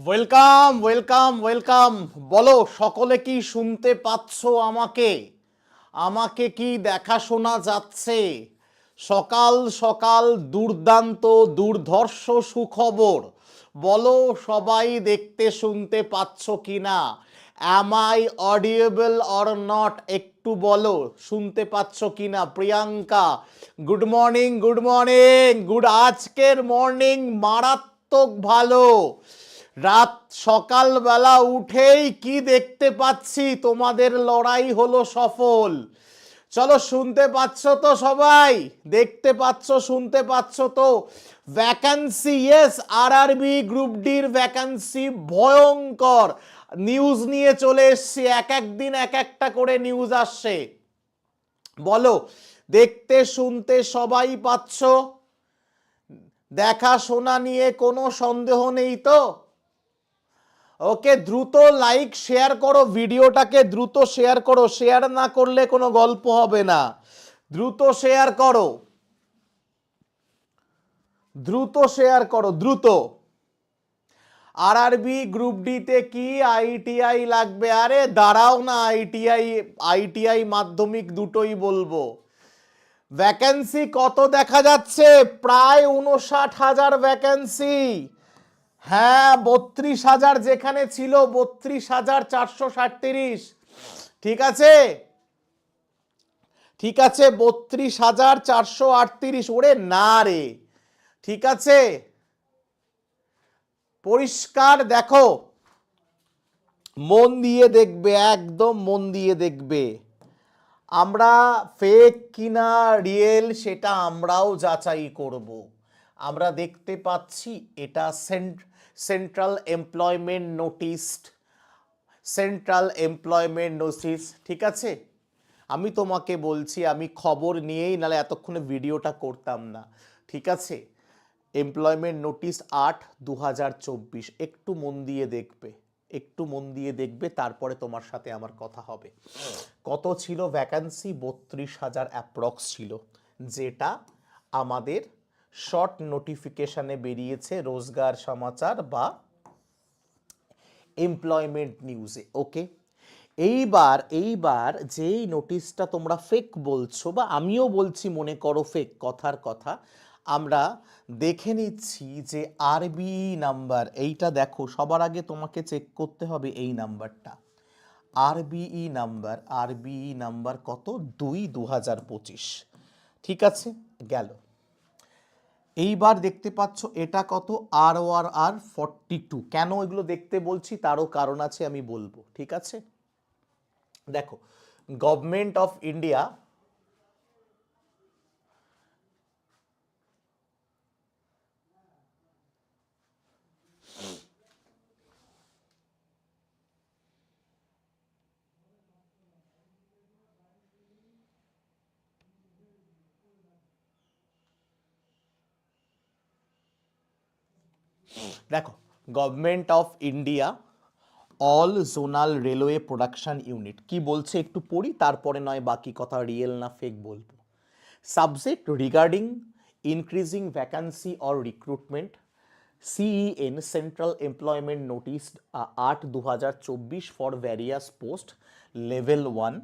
Welcome welcome welcome. বলো, সকলে কি শুনতে পাচ্ছ আমাকে? আমাকে কি দেখা শোনা যাচ্ছে? সকাল সকাল, দুর্দান্ত, দুর্ধর্ষ সুখবর। বলো, সবাই দেখতে, শুনতে পাচ্ছ কি না am I audible or not একটু বলো, শুনতে পাচ্ছ কি না Priyanka good morning good morning good আজকের মর্নিং মারাত্মক ভালো। রাত সকালবেলা উঠেই কি দেখতে পাচ্ছি? তোমাদের লড়াই হলো সফল। চলো শুনতে পাচ্ছ তো সবাই? দেখতে পাচ্ছ, শুনতে পাচ্ছ তো? ভ্যাকান্সি ইয়েস আর আরবি গ্রুপ ডির ভ্যাকান্সি ভয়ঙ্কর। নিউজ নিয়ে চলে এসছি, এক এক দিন এক একটা করে নিউজ আসছে। বলো, দেখতে শুনতে সবাই পাচ্ছ? দেখা শোনা নিয়ে কোনো সন্দেহ নেই তো? ওকে দ্রুত লাইক শেয়ার করো, ভিডিওটাকে দ্রুত শেয়ার করো। শেয়ার না করলে কোনো গল্প হবে না। দ্রুত শেয়ার করো। দ্রুত শেয়ার করো, দ্রুত। আর আরবি গ্রুপ ডিতে কি আইটিআই লাগবে? আরে দাঁড়াও না আইটিআই আইটিআই মাধ্যমিক দুটোই বলব। ভ্যাকেন্সি কত দেখা যাচ্ছে? প্রায় উনষাট হাজার ভ্যাকেন্সি হ্যাঁ বত্রিশ হাজার যেখানে ছিল, বত্রিশ হাজার চারশো সাতত্রিশ ঠিক আছে? ঠিক আছে, বত্রিশ হাজার চারশো আটত্রিশ। ওরে না রে। ঠিক আছে? পরিষ্কার দেখো। মন দিয়ে দেখবে, একদম মন দিয়ে দেখবে। আমরা ফেক কিনা রিয়েল সেটা আমরাও যাচাই করব। আমরা দেখতে পাচ্ছি এটা central employment notice central employment notice ঠিক আছে? আমি তোমাকে বলছি, আমি খবর নিয়েই, নালে এতক্ষণে ভিডিওটা করতাম না, ঠিক আছে? এমপ্লয়মেন্ট নোটিস আট দু একটু মন দিয়ে দেখবে, একটু মন দিয়ে দেখবে, তারপরে তোমার সাথে আমার কথা হবে। কত ছিল? ভ্যাকান্সি বত্রিশ হাজার অ্যাপ্রক্স ছিল, যেটা আমাদের শর্ট নোটিফিকেশনে বেরিয়েছে রোজগার সমাচার বা এমপ্লয়মেন্ট নিউজে, ওকে? এইবার এইবার যেই নোটিশটা তোমরা ফেক বলছো বা আমিও বলছি মনে করো ফেক কথার কথা, আমরা দেখে নিচ্ছি যে আরবি নাম্বার, এইটা দেখো, সবার আগে তোমাকে চেক করতে হবে এই নাম্বারটা। আরবিই নাম্বার আরবিই নাম্বার কত? দুই দু হাজার পঁচিশ। ঠিক আছে? গেল। এইবার দেখতে পাচ্ছ এটা কত? আর ও আর আর ফর্টি টু কেন এগুলো দেখতে বলছি? তারও কারণ আছে, আমি বলব। ঠিক আছে? দেখো গভর্নমেন্ট অফ ইন্ডিয়া দেখো government of India all zonal railway production unit কি বলছে একটু পড়ি, তারপরে নয় বাকি কথা রিয়েল না ফেক বলব। Subject regarding increasing vacancy or recruitment CEN central employment notice আট দু হাজার চব্বিশ for various post level one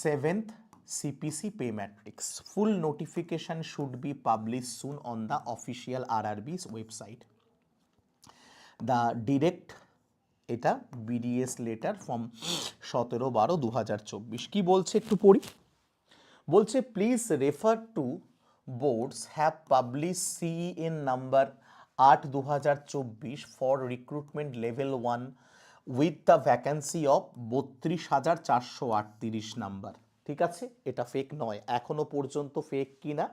seventh CPC pay matrix. Full notification should be published soon on the official RRB's website. The direct, এটা BDS letter from সতেরো বারো দু হাজার চব্বিশ কী বলছে একটু পড়ি বলছে please refer to boards have publish CEN number আট দু হাজার চব্বিশ for recruitment level one with the vacancy of বত্রিশ হাজার চারশো আটত্রিশ নাম্বার ঠিক আছে? এটা ফেক নয়। এখনও পর্যন্ত ফেক কি না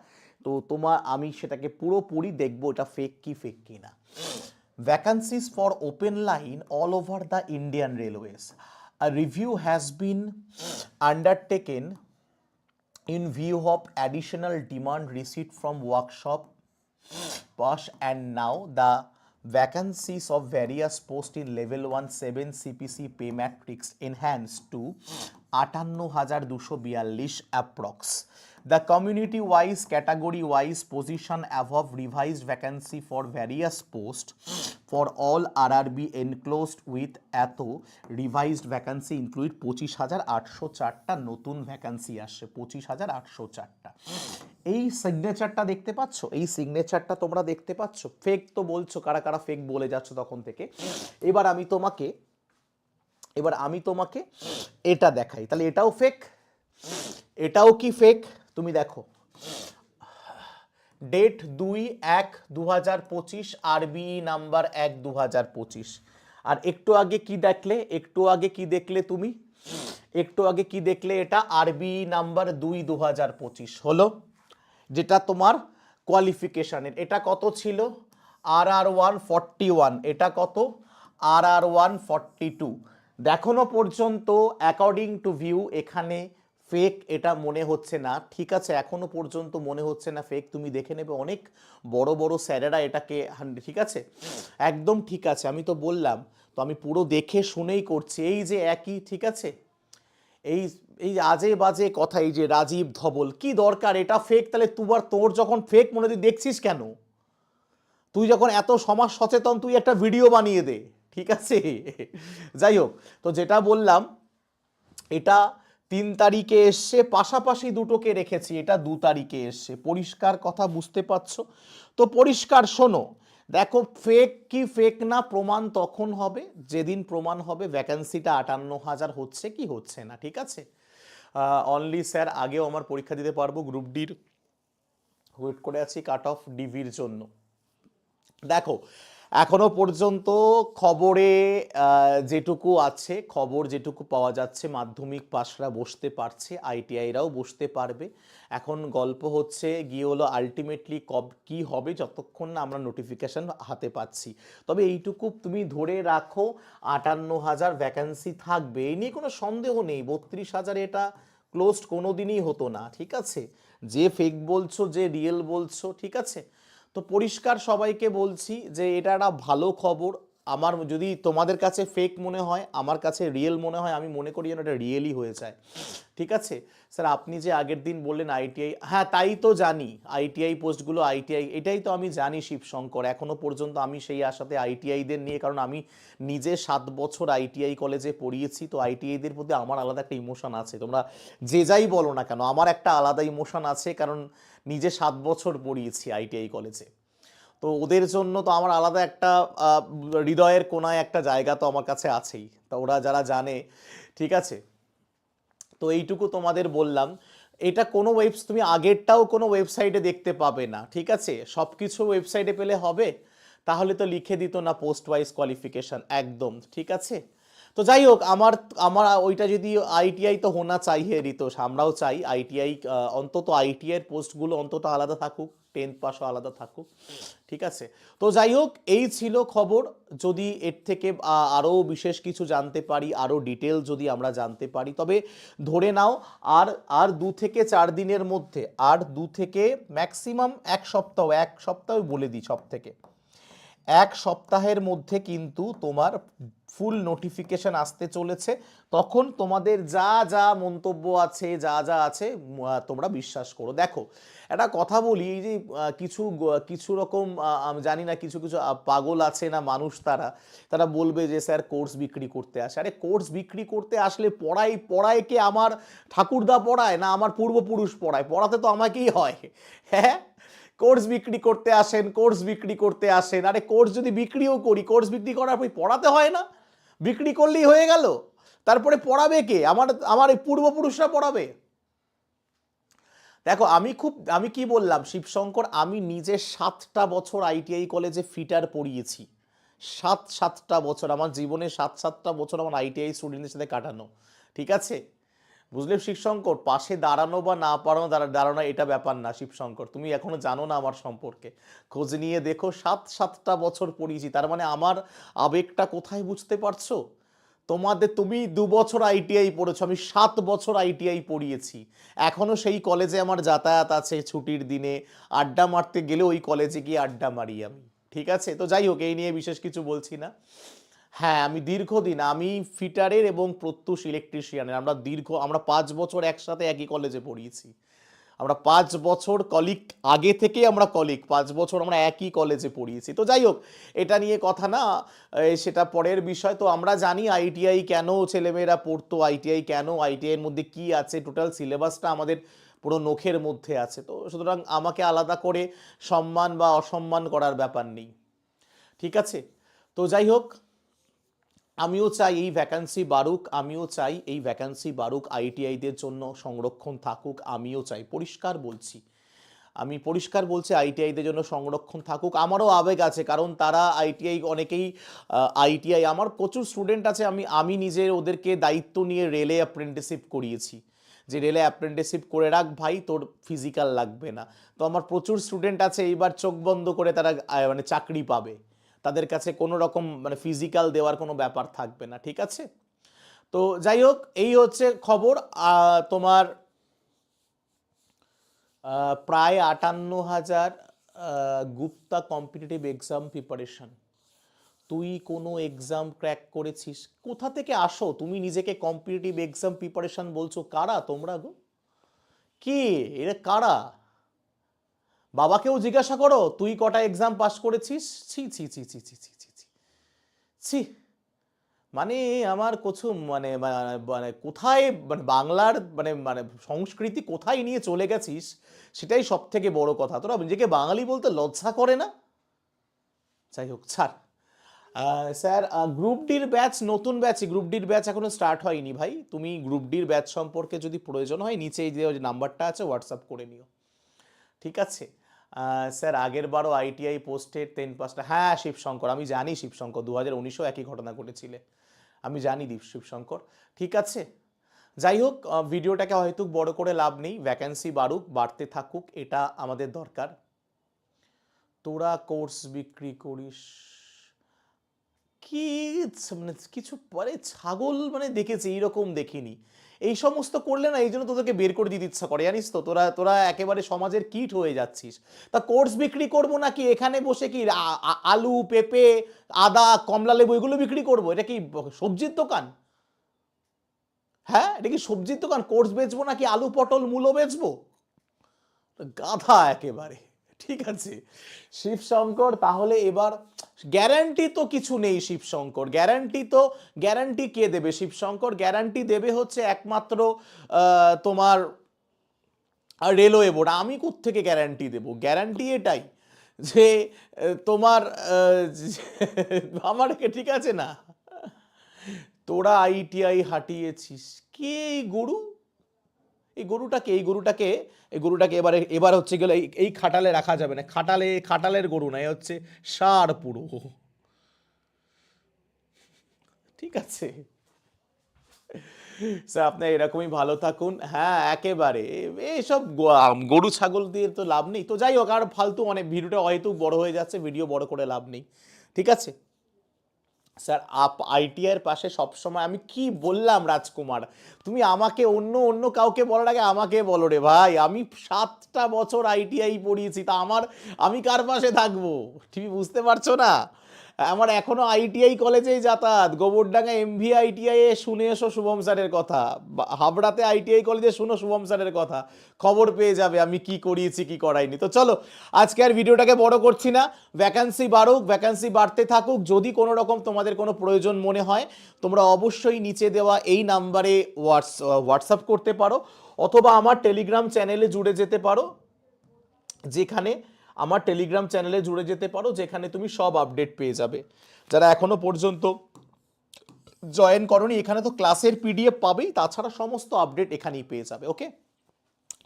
তো তোমার, আমি সেটাকে পুরোপুরি দেখব এটা ফেক কি ফেক কি না vacancies for open line all over the Indian railways are review has been undertaken in view of additional demand receipt from workshop pass and now the vacancies of various post in level one seven CPC pay matrix enhance to আটান্ন হাজার দুশো বিয়াল্লিশ approx the community wise category wise position above revised vacancy for various post for all R R B enclosed with at revised vacancy include পঁচিশ হাজার আটশো চারটা নতুন vacancy আসছে, পঁচিশ হাজার আটশো চারটা। এই সিগনেচারটা দেখতে পাচ্ছ? এই সিগনেচারটা তোমরা দেখতে পাচ্ছ? ফেক তো বলছো, কারা কারা ফেক বলে যাচ্ছ তখন থেকে। এবার আমি তোমাকে এবার আমি তোমাকে এটা দেখাই। তাহলে এটাও ফেক এটাও কি ফেক তুমি দেখো। ডেট দুই এক দু হাজার পঁচিশ আরবি নাম্বার এক দু হাজার পঁচিশ। আর একটু আগে কি দেখলে? একটু আগে কি দেখলে তুমি? একটু আগে কি দেখলে এটা? আরবি নাম্বার দুই দু হাজার পঁচিশ। হলো? যেটা তোমার কোয়ালিফিকেশানের এটা কত ছিল? R R one forty one এটা কত? R R one forty two দেখনো পর্যন্ত অ্যাকর্ডিং টু ভিউ এখানে ফেক এটা মনে হচ্ছে না। ঠিক আছে, এখনও পর্যন্ত মনে হচ্ছে না ফেক তুমি দেখে নেবে অনেক বড় বড় স্যারেরা এটাকে ঠিক আছে? একদম ঠিক আছে, আমি তো বললাম। তো আমি পুরো দেখে শুনেই করছি। এই যে একই, ঠিক আছে? এই এই আজে বাজে কথা, এই যে রাজীব ধবল, কি দরকার? এটা ফেক তাহলে তুবার তোর যখন ফেক মনে দেখছিস কেন? তুই যখন এত সমাজ সচেতন, তুই একটা ভিডিও বানিয়ে দে। ঠিক আছে? যাই হোক, তো যেটা বললাম, এটা তিন তারিখে এসছে, পাশাপাশি দুটোকে রেখেছি, এটা দু তারিখে এসছে। পরিষ্কার কথা বুঝতে পারছ? তো পরিষ্কার, শোনো, দেখো ফেক কি ফেক না, প্রমাণ তখন হবে, যেদিন প্রমাণ হবে ভ্যাকেন্সিটা আটান্ন হাজার হচ্ছে কি হচ্ছে না, ঠিক আছে? অনলি স্যার আগেও আমার পরীক্ষা দিতে পারব গ্রুপ ডির ওয়েট করে আছি কাট অফ ডিভির জন্য। দেখো এখনও পর্যন্ত খবরে যেটুকু আছে, খবর যেটুকু পাওয়া যাচ্ছে, মাধ্যমিক পাশরা বসতে পারছে, আইটিআইরাও বসতে পারবে। এখন গল্প হচ্ছে, গিয়ে হলো আলটিমেটলি কব, কী হবে যতক্ষণ না আমরা নোটিফিকেশন হাতে পাচ্ছি। তবে এইটুকু তুমি ধরে রাখো, আটান্ন হাজার ভ্যাকেন্সি থাকবে। এই নিয়ে কোনো সন্দেহ নেই, বত্রিশ হাজার এটা ক্লোজড কোনো দিনই হতো না, ঠিক আছে? যে ফেক বলছো, যে রিয়েল বলছো, ঠিক আছে? তো পরিষ্কার সবাইকে বলছি যে এটা একটা ভালো খবর। আমার যদি তোমাদের কাছে ফেক মনে হয়, আমার কাছে রিয়েল মনে হয়, আমি মনে করি যেন এটা রিয়েলই হয়ে যায়। ঠিক আছে? স্যার আপনি যে আগের দিন বললেন আইটিআই হ্যাঁ তাই তো জানি। আইটিআই পোস্টগুলো আইটিআই এটাই তো আমি জানি শিবশঙ্কর। এখনও পর্যন্ত আমি সেই আশাতে আইটিআইদের নিয়ে, কারণ আমি নিজে সাত বছর আইটিআই কলেজে পড়িয়েছি, তো আইটিআইদের প্রতি আমার আলাদা একটা ইমোশন আছে। তোমরা যে যাই বলো না কেন, আমার একটা আলাদা ইমোশন আছে, কারণ নিজে সাত বছর পড়িয়েছি আইটিআই কলেজে তো ওদের জন্য তো আমার আলাদা একটা হৃদয়ের কোনায় একটা জায়গা তো আমার কাছে আছেই। তা ওরা যারা জানে, ঠিক আছে? তো এইটুকু তোমাদের বললাম। এটা কোনো ওয়েবস, তুমি আগেরটাও কোনো ওয়েবসাইটে দেখতে পাবে না, ঠিক আছে? সব কিছু ওয়েবসাইটে পেলে হবে, তাহলে তো লিখে দিত না পোস্ট ওয়াইজ কোয়ালিফিকেশন, একদম, ঠিক আছে? তো যাই হোক, আমার আমার ওইটা যদি আইটিআই তো হোনা চাইয়ে রিতোষ আমরাও চাই, আইটিআই অন্তত আইটিআইয়ের পোস্টগুলো অন্তত আলাদা থাকুক। টেন্থ পাসও আলাদা থাকুক। ঠিক আছে? তো যাই হোক এই ছিল খবর। যদি এর থেকে আরও বিশেষ কিছু জানতে পারি আরও ডিটেল যদি আমরা জানতে পারি, তবে ধরে নাও, আর আর দু থেকে চার দিনের মধ্যে, আর দু থেকে ম্যাক্সিমাম এক সপ্তাহ এক সপ্তাহ বলে দিই সব থেকে এক সপ্তাহের মধ্যে কিন্তু তোমার ফুল নোটিফিকেশন আসতে চলেছে। তখন তোমাদের যা যা মন্তব্য আছে, যা যা আছে তোমরা বিশ্বাস করো। দেখো, একটা কথা বলি, এই যে কিছু কিছু রকম জানি না, কিছু কিছু পাগল আছে না মানুষ তারা তারা বলবে যে, স্যার, কোর্স বিক্রি করতে আসে। আরে, কোর্স বিক্রি করতে আসলে পড়াই পড়ায় কে আমার ঠাকুরদা পড়ায় না আমার পূর্বপুরুষ পড়ায়? পড়াতে তো আমাকেই হয়। হ্যাঁ? কোর্স বিক্রি করতে আসেন, কোর্স বিক্রি করতে আসেন। আরে, কোর্স যদি বিক্রিও করি, কোর্স বিক্রি করার পর পড়াতে হয় না? বিক্রি করলেই হয়ে গেল। তারপরে পড়াবে কে? আমার আমার এই পূর্বপুরুষরা পড়াবে। দেখো, আমি খুব, আমি কি বললাম? শিবশঙ্কর, আমি নিজে সাতটা বছর আইটিআই কলেজে ফিটার পড়িয়েছি। সাত, সাতটা বছর, আমার জীবনে সাত, সাতটা বছর আমার আইটিআই স্টুডেন্টদের সাথে কাটানো। ঠিক আছে? বুঝলে, শিবশঙ্কর, পাশে দাঁড়ানো বা না পারানো, দাঁড়া- দাঁড়ানো এটা ব্যাপার না, শিবশঙ্কর। তুমি এখনও জানো না আমার সম্পর্কে। খোঁজ নিয়ে দেখো, সাত, সাতটা বছর পড়িয়েছি। তার মানে আমার আবেগটা কোথায় বুঝতে পারছ? তোমাদের, তুমি দু বছর আইটিআই পড়েছো, আমি সাত বছর আইটিআই পড়িয়েছি। এখনও সেই কলেজে আমার যাতায়াত আছে ছুটির দিনে। আড্ডা মারতে গেলে ওই কলেজে গিয়ে আড্ডা মারি আমি। ঠিক আছে? তো যাই হোক, এই নিয়ে বিশেষ কিছু বলছি না। হ্যাঁ আমি দীর্ঘদিন, আমি ফিটারের এবং প্রত্যুষ ইলেকট্রিশিয়ানের আমরা দীর্ঘ, আমরা পাঁচ বছর একসাথে একই কলেজে পড়িয়েছি। আমরা পাঁচ বছর কলিগ আগে থেকে আমরা কলিগ পাঁচ বছর আমরা একই কলেজে পড়িয়েছি। তো যাই হোক, এটা নিয়ে কথা না সেটা পরের বিষয়। তো আমরা জানি আইটিআই কেন ছেলেমেয়েরা পড়তো আইটিআই কেন আইটিআইয়ের মধ্যে কি আছে টোটাল সিলেবাসটা আমাদের পুরো নখের মধ্যে আছে। তো সুতরাং আমাকে আলাদা করে সম্মান বা অসম্মান করার ব্যাপার নেই। ঠিক আছে? তো যাই হোক আমিও চাই এই ভ্যাকান্সি বাড়ুক, আমিও চাই এই ভ্যাকান্সি বাড়ুক আইটিআইদের জন্য সংরক্ষণ থাকুক, আমিও চাই। পরিষ্কার বলছি। আমি পরিষ্কার বলছি আইটিআইদের জন্য সংরক্ষণ থাকুক। আমারও আবেগ আছে, কারণ তারা আইটিআই অনেকেই আইটিআই আমার প্রচুর স্টুডেন্ট আছে, আমি আমি নিজে ওদেরকে দায়িত্ব নিয়ে রেলে অ্যাপ্রেন্টিসিপ করিয়েছি। যে রেলে অ্যাপ্রেন্টিসিপ করে রাখ ভাই, তোর ফিজিক্যাল লাগবে না। তো আমার প্রচুর স্টুডেন্ট আছে, এইবার চোখ বন্ধ করে তারা মানে চাকরি পাবে। তাদের কাছে কোনো রকম মানে ফিজিক্যাল দেওয়ার কোনো ব্যাপার থাকবে না, ঠিক আছে? তো যাই হোক, এই হচ্ছে খবর। তোমার প্রায় আটান্ন হাজার গুপ্তা কম্পিটিটিভ এক্সাম প্রিপারেশন তুই কোনো এক্সাম ক্র্যাক করেছিস? কোথা থেকে আসো? তুমি নিজেকে কম্পিটিটিভ এক্সাম প্রিপারেশন বলছো কারা তোমরা গো? কে? এরা কারা? বাবাকেও জিজ্ঞাসা করো, তুই কটা এক্সাম পাস করেছিস? ছি ছি ছি ছি ছি ছি ছি ছি। ছি। মানে আমার কিছু মানে মানে কোথায় মানে বাংলার মানে মানে সংস্কৃতি কোথায় নিয়ে চলে গেছিস, সেটাই সব থেকে বড় কথা। তোরা নিজেকে বাঙালি বলতে লজ্জা করে না? যাই হোক, ছাড়। স্যার গ্রুপ ডির ব্যাচ নতুন ব্যাচ গ্রুপ ডির ব্যাচ এখনও স্টার্ট হয়নি ভাই। তুমি গ্রুপ ডির ব্যাচ সম্পর্কে যদি প্রয়োজন হয় নিচে যে নাম্বারটা আছে হোয়াটসঅ্যাপ করে নিও। ঠিক আছে? স্যার আগের বারও আইটিআই পোস্টের টেন পাসটা হ্যাঁ শিবশঙ্কর, আমি জানি শিবশঙ্কর দু হাজার একই ঘটনা ঘটেছিলে। আমি জানি দীপ শিবশঙ্কর। ঠিক আছে? যাই হোক ভিডিওটাকে হয়তো বড় করে লাভ নেই ভ্যাকেন্সি বাড়ুক, বাড়তে থাকুক, এটা আমাদের দরকার। তোরা কোর্স বিক্রি করিস। কি মানে কিছু পরে ছাগল মানে দেখেছি, এইরকম দেখিনি। এই সমস্ত করলে না, এই জন্য তোদেরকে বের করে দিতে ইচ্ছা করে, জানিস তো? তোরা তোরা একেবারে সমাজের কিট হয়ে যাচ্ছিস। তা কোর্স বিক্রি করব নাকি? এখানে বসে কি আলু, পেঁপে, আদা, কমলা লেবু, এগুলো বিক্রি করব? এটা কি সবজির দোকান? হ্যাঁ এটা কি সবজির দোকান? কোর্স বেচবো নাকি আলু, পটল, মূলো বেচবো? গাধা একেবারে, ঠিক আছে। শিবশঙ্কর, তাহলে এবার গ্যারান্টি তো কিছু নেই শিবশঙ্কর। গ্যারান্টি তো, গ্যারান্টি কে দেবে শিবশঙ্কর? গ্যারান্টি দেবে হচ্ছে একমাত্র তোমার রেলওয়ে বোর্ড। আমি থেকে গ্যারান্টি দেবো? গ্যারান্টি এটাই যে তোমার আমার ঠিক আছে না? তোরা আইটিআই হাঁটিয়েছিস। কে গরু? এই গরুটাকে এই গরুটাকে এই গরুটাকে এবারে, এবার হচ্ছে গেলে এই- খাটালে রাখা যাবে না। খাটালে খাটালের গরু না এ হচ্ছে সার পুরো। ঠিক আছে? স্যার, আপনি এরকমই ভালো থাকুন। হ্যাঁ একেবারে। এইসব গরু, ছাগল দিয়ে তো লাভ নেই। তো যাই হোক, আর ফালতু অনেক ভিডিওটা হয়তো বড় হয়ে যাচ্ছে, ভিডিও বড় করে লাভ নেই। ঠিক আছে? স্যার, আপ আইটিআইয়ের পাশে সবসময় আমি কি বললাম রাজকুমার? তুমি আমাকে অন্য অন্য কাউকে বলার আগে আমাকে বলো রে ভাই। আমি সাতটা বছর আইটিআই পড়িয়েছি, তা আমার, আমি কার পাশে থাকব? তুমি বুঝতে পারছ না? আমার এখনও আইটিআই কলেজেই যাতায়াত। গোবরডাঙ্গা এমভি আইটিআই এ শুনে এসো শুভম স্যারের কথা। হাবড়াতে আইটিআই কলেজে শুনো শুভম স্যারের কথা। খবর পেয়ে যাবে আমি কি করিয়েছি, কি করাইনি। তো চলো, আজকে আর ভিডিওটাকে বড় করছি না। ভ্যাকান্সি বাড়ুক ভ্যাকান্সি বাড়তে থাকুক। যদি কোনো রকম তোমাদের কোনো প্রয়োজন মনে হয়, তোমরা অবশ্যই নিচে দেওয়া এই নাম্বারে হোয়াটস, হোয়াটসঅ্যাপ করতে পারো। অথবা আমার টেলিগ্রাম চ্যানেলে জুড়ে যেতে পারো। যেখানে আমার টেলিগ্রাম চ্যানেলে জুড়ে যেতে পারো, যেখানে তুমি সব আপডেট পেয়ে যাবে। যারা এখনও পর্যন্ত জয়েন করনি, এখানে তো ক্লাসের পিডিএফ পাবেই, তাছাড়া সমস্ত আপডেট এখানেই পেয়ে যাবে ওকে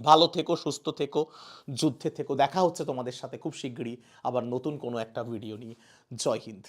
ভালো থেকো, সুস্থ থেকো, যুদ্ধে থেকো। দেখা হচ্ছে তোমাদের সাথে খুব শীঘ্রই আবার নতুন কোনো একটা ভিডিও নিয়ে। জয় হিন্দ।